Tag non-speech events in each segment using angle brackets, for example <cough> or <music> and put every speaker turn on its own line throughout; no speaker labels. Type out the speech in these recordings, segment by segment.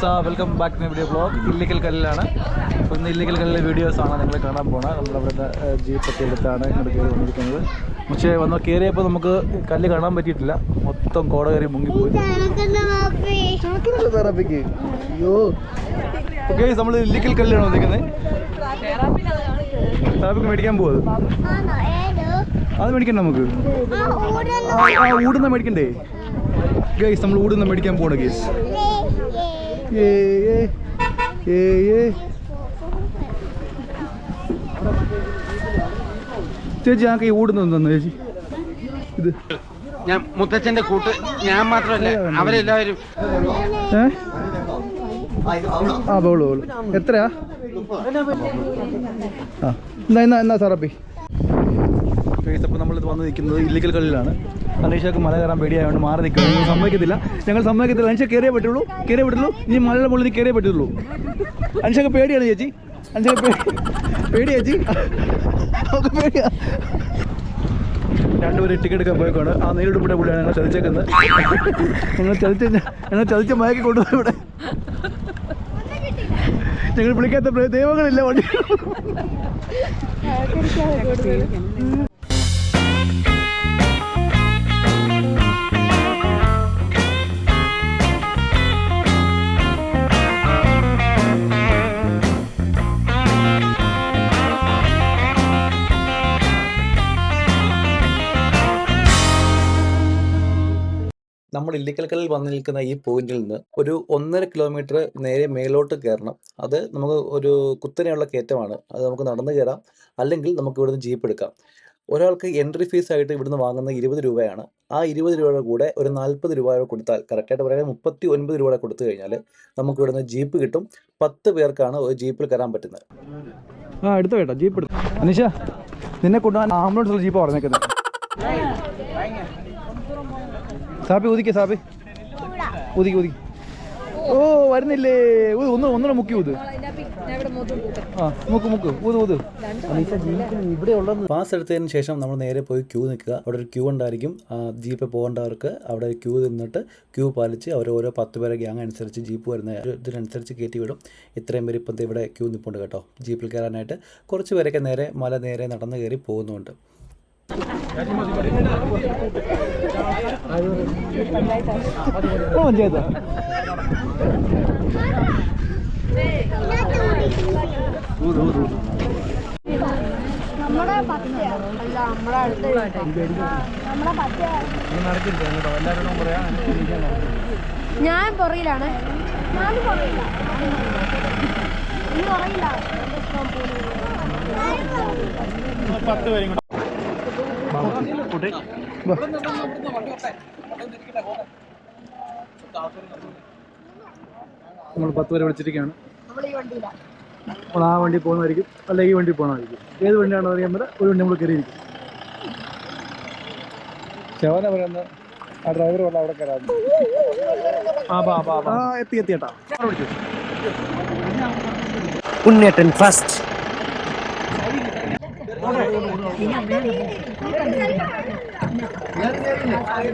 Guys welcome back to my video blog Illikkal കല്ലിലാണ്. അപ്പോൾ ഇന്ന് ഇല്ലിക്കൽ കല്ലിലെ വീഡിയോസാണ് നിങ്ങൾ കാണാൻ പോകുന്നത് നമ്മളവിടുത്തെ ജീപ്പ് ഒക്കെ എടുത്താണ് ഇങ്ങോട്ട് കയറി വന്നിരിക്കുന്നത്. പക്ഷേ വന്ന് കയറിയപ്പോൾ നമുക്ക് കല്ല് കാണാൻ പറ്റിയിട്ടില്ല. മൊത്തം കോട കയറി മുങ്ങിപ്പോയി. തെറാപ്പിക്ക് അയ്യോ. ഓക്കെ നമ്മൾ ഇല്ലിക്കൽ കല്ലാണ് വന്നിരിക്കുന്നത്. തെറാപ്പിക്ക് മേടിക്കാൻ പോകുന്നത് അത് മേടിക്കണ്ട നമുക്ക്. ഊടുന്ന മേടിക്കണ്ടേ? ഗൈസ് നമ്മൾ ഊടുന്ന മേടിക്കാൻ പോകണം ഗൈസ്. ഏ ഏ ഏ ഏ. ചേച്ചി ഞങ്ങൾക്ക് ഈ ഓടുന്നു തന്നെ ചേച്ചി? ഇത്.
ഞാൻ മുത്തച്ഛന്റെ കൂട്ട്. ഞാൻ മാത്രമല്ല അവരെല്ലാവരും.
ഏ? ആ ബോളു ബോളു. എത്രയാ? ആ എന്നാ എന്നാ എന്നാ സാറപ്പി അപ്പോൾ നമ്മളിത് വന്ന് നിൽക്കുന്നത് ഇല്ലിക്കൽ കല്ലിലാണ്. അനീഷക്ക് മല കയറാൻ പേടിയായതുകൊണ്ട് മാറി നിൽക്കുന്നു സമ്മതിക്കത്തില്ല. ഞങ്ങൾ സമ്മതിക്കത്തില്ല. അനീഷ കയറിയേ പറ്റുള്ളൂ. കയറിയേ പറ്റുള്ളൂ. ഇനി മലയുടെ മുകളിൽ കയറിയേ പറ്റുള്ളൂ. അനീഷക്ക് പേടിയാണ് ചേച്ചി. അനീഷക്ക് പേടി ചേച്ചി. പേടിയാ. രണ്ടുപേരും ടിക്കറ്റ് എടുക്കാൻ പോയേക്കാണ് ആ നേരിട്ട് പുള്ളിയാണ് ഞങ്ങൾ ചതിച്ചേക്കുന്നത്. ഞങ്ങൾ ചതിച്ച ഞങ്ങൾ ചതിച്ച മയക്കി കൊണ്ടുപോയി ഇവിടെ. ഞങ്ങൾ വിളിക്കാത്ത ദൈവങ്ങളില്ല വണ്ടി.
നമ്മൾ ഇല്ലിക്കൽക്കലിൽ വന്ന് നിൽക്കുന്ന ഈ പോയിന്റിൽ നിന്ന് ഒരു ഒന്നര കിലോമീറ്റർ നേരെ മേലോട്ട് കയറണം. അത് നമുക്ക് ഒരു കുത്തനെയുള്ള കയറ്റമാണ്. അത് നമുക്ക് നടന്നു കയറാം. അല്ലെങ്കിൽ നമുക്ക് ഇവിടുന്ന് ജീപ്പ് എടുക്കാം. ഒരാൾക്ക് എൻട്രി ഫീസ് ആയിട്ട് ഇവിടുന്ന് വാങ്ങുന്ന ഇരുപത് രൂപയാണ്. ആ ഇരുപത് രൂപയുടെ കൂടെ ഒരു നാൽപ്പത് രൂപ കൂടെ കൊടുത്താൽ കറക്റ്റായിട്ട് പറയുന്നത് മുപ്പത്തി ഒൻപത് രൂപ കൂടെ കൊടുത്തു കഴിഞ്ഞാൽ നമുക്ക് ഇവിടുന്ന് ജീപ്പ് കിട്ടും. പത്ത് പേർക്കാണ് ഒരു ജീപ്പിൽ കയറാൻ പറ്റുന്നത്.
ആ എടുത്തു കേട്ടോ. ജീപ്പ് എടുത്തു. നിന്നെ കൊണ്ടുപോകാൻ ആംബുലൻസ് ജീപ്പ് പറഞ്ഞേക്കുന്നത്. സാപ്പി ഊതിക്കേ സാപ്പി ഊതിക്ക് ഊതിക്ക്. ഓ വരുന്നില്ലേ. ഊത് ഒന്ന് ഒന്നുകൂടെ മുക്കി ഊത്. ആ മുക്ക് മുക്ക്. ഊത് ഊത്. ഇവിടെ ഉള്ളത്
പാസ് എടുത്തതിന് ശേഷം നമ്മൾ നേരെ പോയി ക്യൂ നിൽക്കുക. അവിടെ ഒരു ക്യൂ ഉണ്ടായിരിക്കും. ജീപ്പ് പോകേണ്ടവർക്ക് അവിടെ ക്യൂ നിന്നിട്ട് ക്യൂ പാലിച്ച് അവർ ഓരോ പത്ത് പേരെ ഗ്യാങ് അനുസരിച്ച് ജീപ്പ് വരുന്ന ഇതിനനുസരിച്ച് കയറ്റി വിടും. ഇത്രയും പേര് ഇപ്പം ഇവിടെ ക്യൂ നിൽപ്പുണ്ട് കേട്ടോ. ജീപ്പിൽ കയറാനായിട്ട് കുറച്ച് പേരൊക്കെ നേരെ മല നേരെ നടന്ന് കയറി പോകുന്നുണ്ട്.
ഊത്
നമ്മുടെ പച്ചയാ. അല്ല പച്ച ഞാൻ പുറയിലാണ് ഞാൻ
പത്ത് പേരെ വിളിച്ചിരിക്കുകയാണ്
നമ്മൾ പത്ത് ഈ വിളിച്ചിരിക്കുകയാണ്.
നമ്മൾ ആ വണ്ടി പോകുന്നതായിരിക്കും. അല്ല ഈ വണ്ടി പോകണമായിരിക്കും ഏത് വണ്ടിയാണോ അറിയാൻ പറ്റുക ഒരു വണ്ടി നമ്മൾ കയറിയിരിക്കും. ശവന പറയുന്ന ആ ഡ്രൈവർ വല്ല അവിടെ കയറാം. ആ ബാ ബാ എത്തി എത്തി ഏട്ടാ. അവിടെ വിളിച്ചു?
ഉണ്ണേട്ടൻ ഫസ്റ്റ്
താഴെ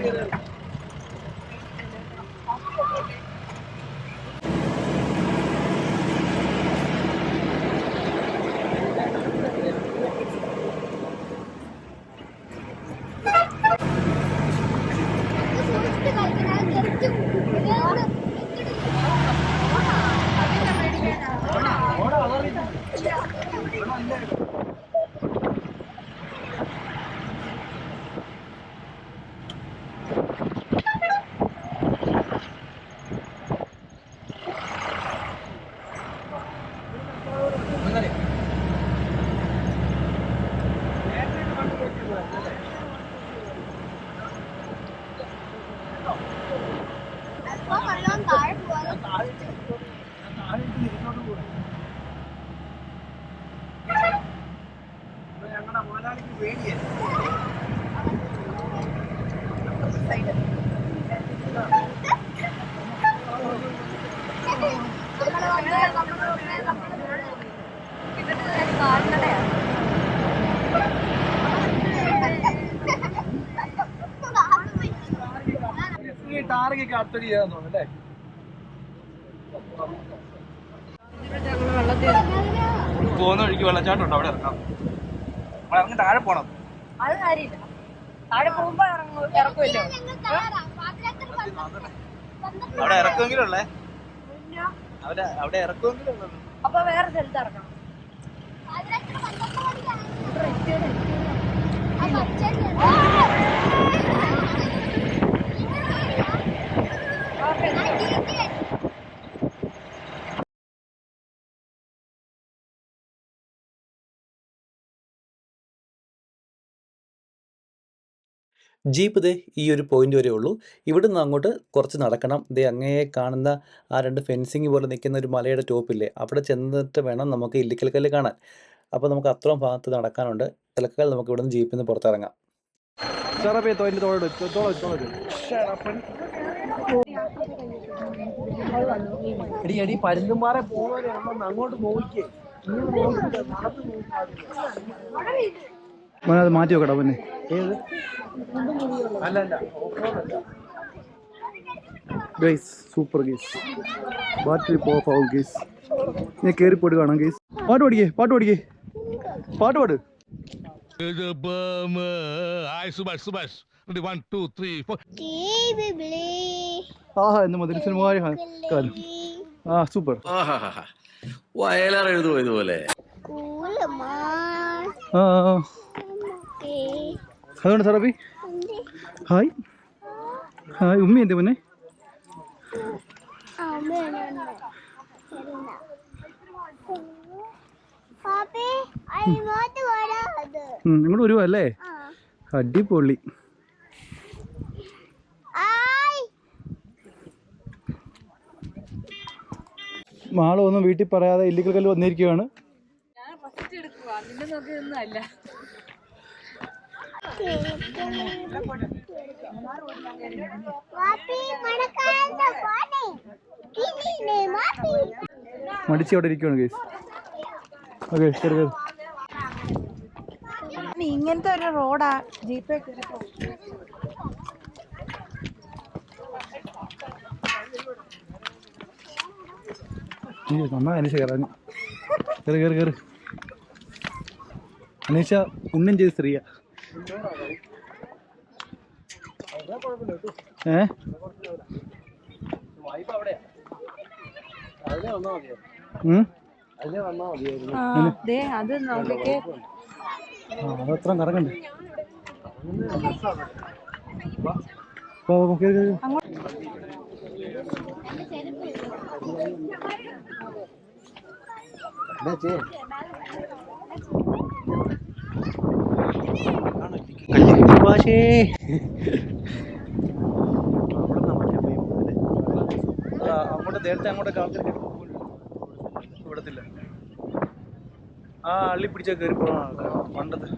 തോന്നുന്നു അല്ലേ? പോകുന്ന വഴിക്ക് വെള്ളച്ചാട്ടം ഉണ്ട് അവിടെ ഇറങ്ങാം. നമ്മൾ ഇറങ്ങി താഴെ പോണം.
അത് കാര്യമില്ല. താഴെ പോകുമ്പോ ഇറങ്ങും ഇറക്കുമല്ലോ.
അവിടെ അവിടെ അവിടെ ഉള്ളത്
അപ്പൊ വേറെ സ്ഥലത്ത് ഇറക്കണം
ജീപ്പ് ദേ ഈ ഒരു പോയിന്റ് വരെ ഉള്ളൂ. ഇവിടെ നിന്ന് അങ്ങോട്ട് കുറച്ച് നടക്കണം. ദേ അങ്ങേ കാണുന്ന ആ രണ്ട് ഫെൻസിങ് പോലെ നിൽക്കുന്ന ഒരു മലയുടെ ടോപ്പില്ലേ അവിടെ ചെന്നിട്ട് വേണം നമുക്ക് ഇല്ലിക്കൽ കല്ല് കാണാൻ. അപ്പോൾ നമുക്ക് അത്രയും ഭാഗത്ത് നടക്കാനുണ്ട്. തൽക്കാലം നമുക്ക് ഇവിടെ നിന്ന് ജീപ്പിൽ നിന്ന് പുറത്തിറങ്ങാം.
എടി എടി അങ്ങോട്ട് നോക്കിയേ. അത് മാറ്റി വെക്കടാ പിന്നെ. ഏത്? Guys super guys. Battery off ആവും ഗൈസ്. ഞാൻ കയറി പോയിട്ട് കാണാം ഗൈസ്. പാട്ട് പഠിക്കേ പാട്ട് പഠിക്കേ പാട്ട് പാട്. ആഹാ എന്ന് മതി കാലം. ആ സൂപ്പർ.
വയലാർ എഴുതുപോയതുപോലെ
ആ. അതുകൊണ്ട് സാറബി ഹായ് ഹായ് ഉമ്മി എന്ത് മുന്നേ ഉം, ഇങ്ങോട്ട് വരുവാ അല്ലേ അടിപൊളി. മാളൊന്നും വീട്ടിൽ പറയാതെ ഇല്ലിക്കൽ കല്ല് വന്നിരിക്കുകയാണ്.
ഞാൻ ഫസ്റ്റ് എടുക്കുക നിന്നെ നോക്കിയൊന്നും അല്ല
മടിച്ച് അവിടെ ഇരിക്കുകയാണ് കേസ് ഓക്കെ കയറി കയറി
ഇങ്ങനത്തെ ഒരു റോഡാ ജീപ്പേ
അയ്യോ നന്നായി അനീഷ കയറാൻ. കയറി കയറി കയറി. അനീഷ പുണ്യം ചെയ്ത് സ്ത്രീയ. ഏ? അതത്ര കറങ്ങണ്ടേ? പോ, കേറി. ഭാഷേ അങ്ങോട്ട് നേരത്തെ അങ്ങോട്ടൊക്കെ ആൾക്കാർ വിടത്തില്ല ആ അള്ളി പിടിച്ച കയറി പോകണം പണ്ടത്തെ.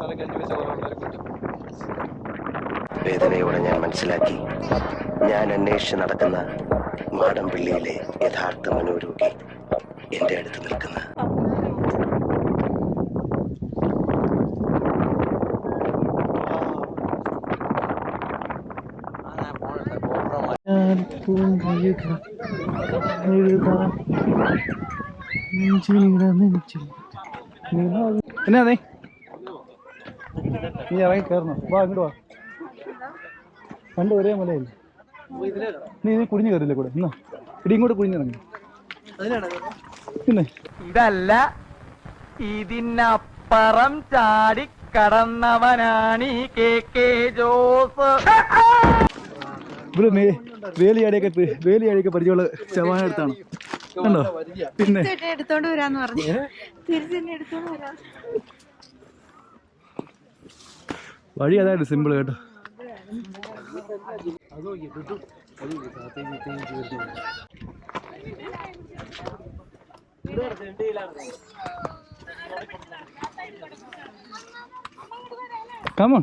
തലക്ക് അഞ്ച് പൈസ
വേദനയോടെ ഞാൻ മനസ്സിലാക്കി. ഞാൻ അന്വേഷിച്ച് നടക്കുന്ന മാടമ്പിള്ളിയിലെ യഥാർത്ഥ മനോരോഗി എന്റെ അടുത്ത് നിൽക്കുന്ന
ഞാൻ നിലാവ്. എന്നാ നീ? നീ ഇറങ്ങി കയറണം വാ അങ്ങോട്ട് വാ. കണ്ട് ഒരേ മലയല്ലേ നീ നീ കുടിഞ്ഞു കയറില്ലേ കൂടെ? എന്നാ ഇടി ഇങ്ങോട്ട് കുടിഞ്ഞിറങ്ങി. പിന്നെ?
ഇതല്ല. ഇതിനപ്പുറം ചാടി കടന്നവനാണ് ഈ കെ കെ ജോസ്.
ഇവിടെ മേ വേലിയാടിയൊക്കെ പി- വേലിയാടിയൊക്കെ പരിചയമുള്ള ശവാന അടുത്താണ് കണ്ടോ? പിന്നെ
എടുത്തോണ്ട് വരാന്ന് പറഞ്ഞു. തിരിച്ചെന്നെ എടുത്തോണ്ട് വരാം
വഴി അതായിട്ട് സിമ്പിൾ കേട്ടോ. കമോൺ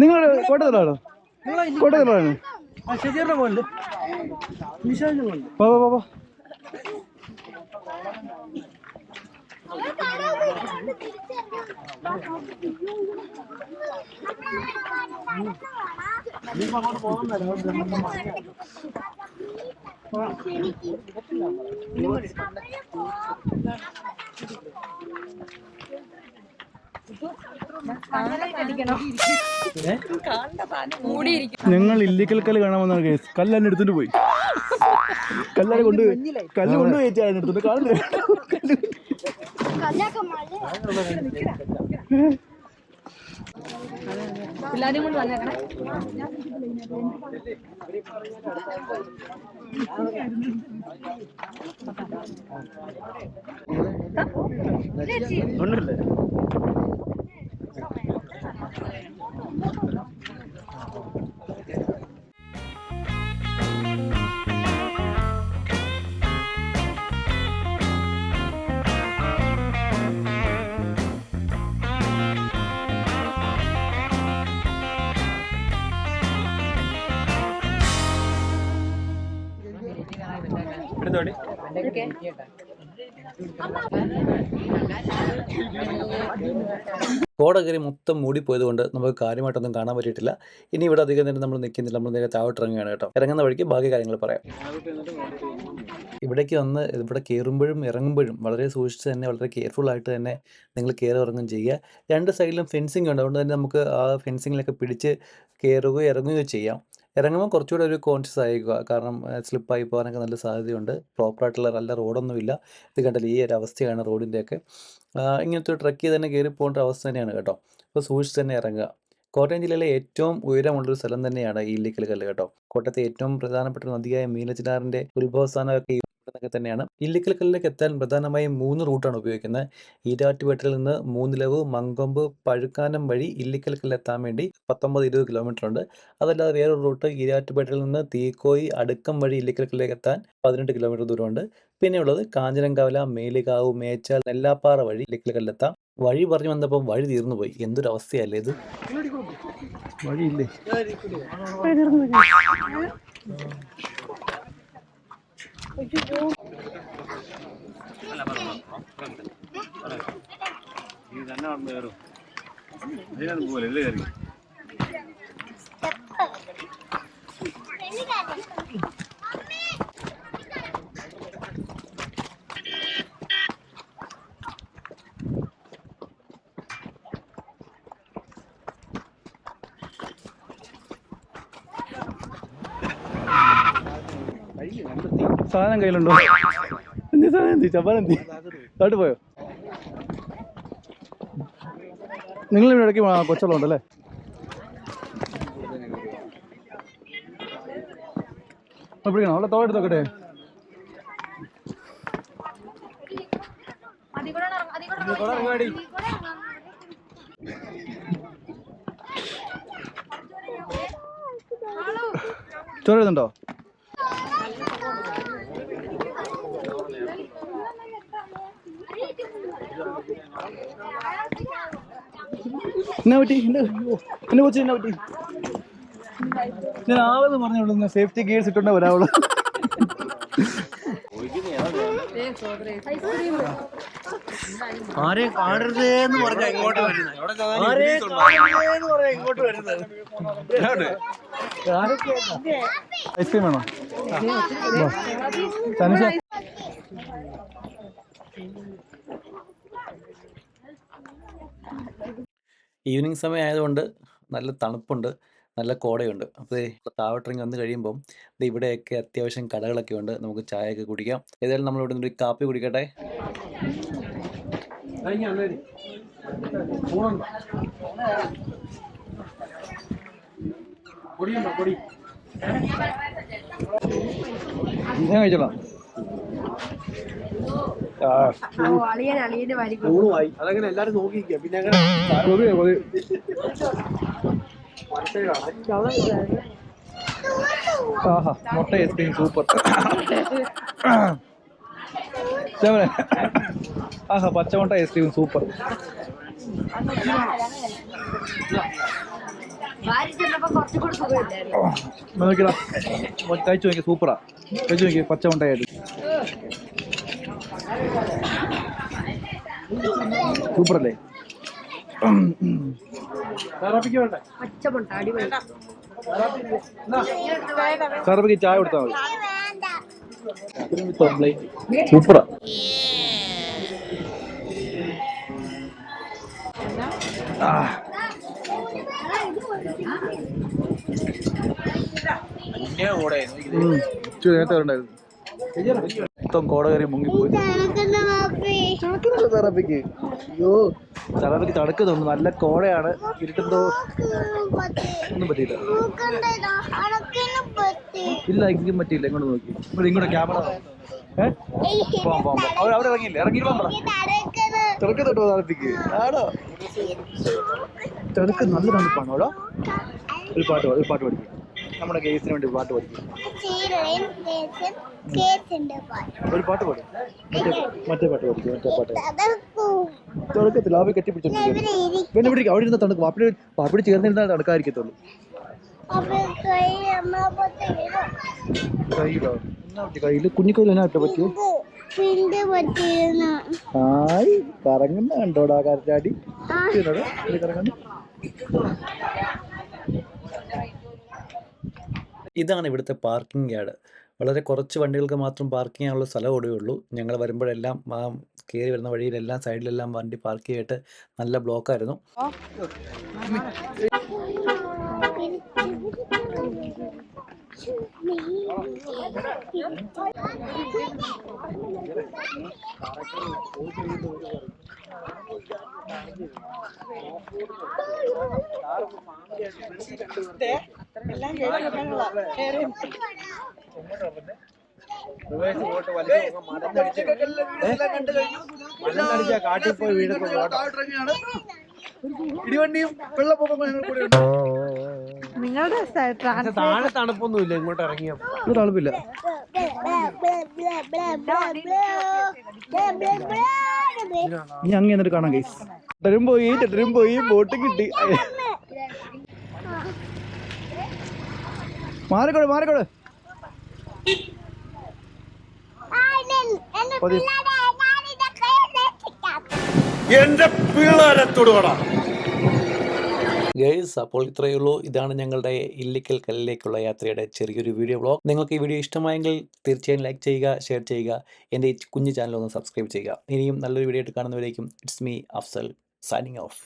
നിങ്ങൾ കോട്ടത്തലാണോ കോട്ടത്തലാണ് വാ വാ അങ്ങോട്ട് ഞങ്ങൾ ഇല്ലിക്കൽ കല്ല് കാണാൻ വന്നാണ് കേസ് കല്ല് എടുത്തിട്ട് പോയി. കല്ലാണ് കൊണ്ട് കല്ല് കൊണ്ട് ചേട്ടാ എടുത്തിട്ട് കാണുന്നില്ല. കല്ല്
കല്ലൊക്കെ
കൂടി വന്നേക്കണേ.
കോട കയറി മൊത്തം മൂടിപ്പോയത് കൊണ്ട് നമുക്ക് കാര്യമായിട്ടൊന്നും കാണാൻ പറ്റിയിട്ടില്ല. ഇനി ഇവിടെ അധികം നേരം നമ്മൾ നിൽക്കുന്നില്ല. നമ്മൾ നേരെ താഴോട്ട് ഇറങ്ങുകയാണ് കേട്ടോ. ഇറങ്ങുന്ന വഴിക്ക് ബാക്കി കാര്യങ്ങൾ പറയാം. ഇവിടേക്ക് വന്ന് ഇവിടെ കയറുമ്പോഴും ഇറങ്ങുമ്പോഴും വളരെ സൂക്ഷിച്ച് തന്നെ വളരെ കെയർഫുൾ ആയിട്ട് തന്നെ നിങ്ങൾ കയറി ഇറങ്ങും ചെയ്യുക. രണ്ട് സൈഡിലും ഫെൻസിങ് ഉണ്ട്. അതുകൊണ്ട് തന്നെ നമുക്ക് ആ ഫെൻസിങ്ങിലൊക്കെ പിടിച്ച് കയറുകയോ ഇറങ്ങുകയോ ചെയ്യാം. ഇറങ്ങുമ്പോൾ കുറച്ചുകൂടെ ഒരു കോൺഷ്യസ് ആയിക്കുക കാരണം സ്ലിപ്പായി പോകാനൊക്കെ നല്ല സാധ്യതയുണ്ട്. പ്രോപ്പറായിട്ടുള്ള നല്ല റോഡൊന്നുമില്ല ഇത് കണ്ടാൽ ഈ ഒരു അവസ്ഥയാണ് റോഡിന്റെയൊക്കെ ഇങ്ങനത്തെ ട്രക്കിൽ തന്നെ കയറി പോകേണ്ട അവസ്ഥ തന്നെയാണ് കേട്ടോ. അപ്പോൾ സൂക്ഷിച്ച് തന്നെ ഇറങ്ങുക. കോട്ടയം ജില്ലയിലെ ഏറ്റവും ഉയരമുള്ളൊരു സ്ഥലം തന്നെയാണ് ഈ ഇല്ലിക്കൽ കല്ല് കേട്ടോ. കോട്ടയത്തെ ഏറ്റവും പ്രധാനപ്പെട്ട നദിയായ മീനച്ചിനാറിന്റെ ഉത്ഭവസ്ഥാനമൊക്കെ ഈ ഇവിടുന്നൊക്കെ തന്നെയാണ്. ഇല്ലിക്കൽ കല്ലിലേക്ക് എത്താൻ പ്രധാനമായും മൂന്ന് റൂട്ടാണ് ഉപയോഗിക്കുന്നത്. ഈരാറ്റുപേട്ടയിൽ നിന്ന് മൂന്നിലവ് മങ്കൊമ്പ് പഴുക്കാനം വഴി ഇല്ലിക്കൽ കല്ലെത്താൻ വേണ്ടി പത്തൊമ്പത് ഇരുപത് കിലോമീറ്റർ ഉണ്ട്. അതല്ലാതെ വേറൊരു റൂട്ട് ഈരാറ്റുപേട്ടയിൽ നിന്ന് തീക്കോയി അടുക്കം വഴി ഇല്ലിക്കൽ കല്ലിലേക്ക് എത്താൻ പതിനെട്ട് കിലോമീറ്റർ ദൂരമുണ്ട്. പിന്നെയുള്ളത് കാഞ്ചനങ്കാവല മേലുകാവ് മേച്ചാൽ നെല്ലാപ്പാറ വഴി ഇല്ലിക്കൽ കല്ലെത്താം വഴി പറഞ്ഞു വന്നപ്പോൾ വഴി തീർന്നു പോയി എന്തൊരു അവസ്ഥയല്ലേ ഇത്?
വഴിയില്ലേ? ഇത് തന്നെ വന്നു കയറും അതിനാണ് പോലെ അല്ലേ കയറി. സാധനം കയ്യിലുണ്ടോ? എന്തി സാധനം? എന്തി ചപ്പാൻ എന്തി? താട്ട് പോയോ? നിങ്ങൾ ഇവിടെ ഇടയ്ക്ക് കൊച്ചവളം ഉണ്ടല്ലേ പിടിക്കണോ. അവിടെ തോടെടുത്ത് നോക്കട്ടെ
അതിൽ കൂടെ ഇറങ്ങ- അതിൽ കൂടെ ഇറങ്ങ.
ചോറ് എഴുതുന്നുണ്ടോ എന്നാ പറ്റി എന്നെ എന്നെ കൊച്ചു എന്നാ പറ്റി ഞാൻ ആവെന്ന് പറഞ്ഞോളൂ സേഫ്റ്റി ഗിയേഴ്സ് ഇട്ടുണ്ടേ വരാവുള്ളൂ.
ആരെ കാണരുതേ എന്ന് പറഞ്ഞ ഇങ്ങോട്ട് വരുന്നത് ഇങ്ങോട്ട് വരുന്നത്
ഐസ്ക്രീം വേണോ? തനിഷ.
ഈവനിങ് സമയം ആയതുകൊണ്ട് നല്ല തണുപ്പുണ്ട് നല്ല കോടയുണ്ട്. അപ്പോൾ താവട്ടിറങ്ങി വന്ന് കഴിയുമ്പം ദേ ഇവിടെയൊക്കെ അത്യാവശ്യം കടകളൊക്കെ ഉണ്ട് നമുക്ക് ചായയൊക്കെ കുടിക്കാം. ഏതായാലും നമ്മൾ ഇവിടെ നിന്ന് ഒരു കാപ്പി കുടിക്കട്ടെ.
കഴിച്ചോളാം.
ഊണുമായി അതങ്ങനെ എല്ലാരും നോക്കിയിരിക്കുക പിന്നെ <laughs>
ആഹാ മുട്ട ഐസ്ക്രീം സൂപ്പർ. ആഹാ പച്ചമുട്ട ഐസ്ക്രീം സൂപ്പർ. നോക്കിടാ. കഴിച്ചു നോക്കി സൂപ്പറാ. കഴിച്ചു നോക്കി പച്ചമുട്ടയായിട്ട്. സൂപ്പർ അല്ലേ സാറപ്പിക്ക് ചായ കൊടുത്താൽ മതി. സൂപ്പറാ. നേരത്തെ ഉണ്ടായിരുന്നു മൊത്തം കോട കയറി മുങ്ങിപ്പോയി തണുക്കുന്നില്ല തെറാപ്പിക്ക് അയ്യോ തെറാപ്പിക്ക് തണുക്കുന്നുണ്ട് നല്ല കോടയാണ്. ഇരുട്ടെന്തോ. ഒന്നും പറ്റിയില്ല. ഇല്ല എനിക്കും പറ്റിയില്ല. ഇങ്ങോട്ട് നോക്കി. ഇവിടെ ഇങ്ങോട്ട് ക്യാമറ. പോവാം പോവാം. അവർ അവിടെ ഇറങ്ങിയില്ല? ഇറങ്ങിയിട്ട് പറ തിളക്കുന്നുണ്ടോ തണുപ്പിക്ക് ആണോ? തിളക്ക് നല്ല തണുപ്പാണോ ഒരു പാട്ട് പാട്, ഒരു പാട്ട് പഠിക്കും. നമ്മുടെ കേസിന് വേണ്ടി പാട്ട് പഠിക്കും. ഒരു പാട്ട് പാടും. മറ്റേ മറ്റേ പാട്ട് പഠിക്കും മറ്റേ പാട്ട്. തുടക്കത്തിൽ ആവി കെട്ടിപ്പിടിച്ചിട്ടുണ്ട്. പിന്നെ പിടിക്കും. അവിടെ ഇരുന്ന് തണുക്കും. പാപ്പിടി പാപ്പിടി ചേർന്നിരുന്നാൽ തണുക്കാതിരിക്കത്തുള്ളൂ. കയ്യിലോ? കയ്യിൽ കുഞ്ഞിക്കയ്യിൽ എന്നാ പറ്റിയോ ആയി. കറങ്ങുന്ന കണ്ടോടാ കരച്ചാടി കറങ്ങുന്നു?
ഇതാണ് ഇവിടുത്തെ പാർക്കിംഗ് യാർഡ്. വളരെ കുറച്ച് വണ്ടികൾക്ക് മാത്രം പാർക്ക് ചെയ്യാനുള്ള സ്ഥലം ഓടേ ഉള്ളൂ. ഞങ്ങൾ വരുമ്പോഴെല്ലാം ആ കയറി വരുന്ന വഴിയിലെല്ലാം സൈഡിലെല്ലാം വണ്ടി പാർക്ക് ചെയ്തിട്ട് നല്ല ബ്ലോക്കായിരുന്നു <laughs>
കാട്ടിൽ പോയി വീടൊക്കെ ഇടിവണ്ടിയും വെള്ളപ്പൊക്കം ഞങ്ങൾ കൂടെ ഉണ്ട്
നിങ്ങളുടെ
താഴെ തണുപ്പൊന്നും തണുപ്പൊന്നുമില്ല ഇങ്ങോട്ട് ഇറങ്ങിയപ്പോ
ഒരു തണുപ്പില്ല ഇനി അങ്ങനെ കാണാം ഗൈസ് ടെട്ടരും പോയി ടെട്ടരും പോയി ബോട്ട് കിട്ടി മാറിക്കോട് മാറിക്കോട് പതി
എന്റെ പിള്ളേരെ തൊടുവടാ.
ഗൈസ് അപ്പോൾ ഇത്രയേ ഉള്ളൂ. ഇതാണ് ഞങ്ങളുടെ ഇല്ലിക്കൽ കല്ലിലേക്കുള്ള യാത്രയുടെ ചെറിയൊരു വീഡിയോ ബ്ലോഗ് നിങ്ങൾക്ക് ഈ വീഡിയോ ഇഷ്ടമായെങ്കിൽ തീർച്ചയായും ലൈക്ക് ചെയ്യുക ഷെയർ ചെയ്യുക. എന്റെ ഈ കുഞ്ഞു ചാനൽ ഒന്ന് സബ്സ്ക്രൈബ് ചെയ്യുക. ഇനിയും നല്ലൊരു വീഡിയോ ആയിട്ട് കാണുന്നവരേക്കും it's me Afsal signing off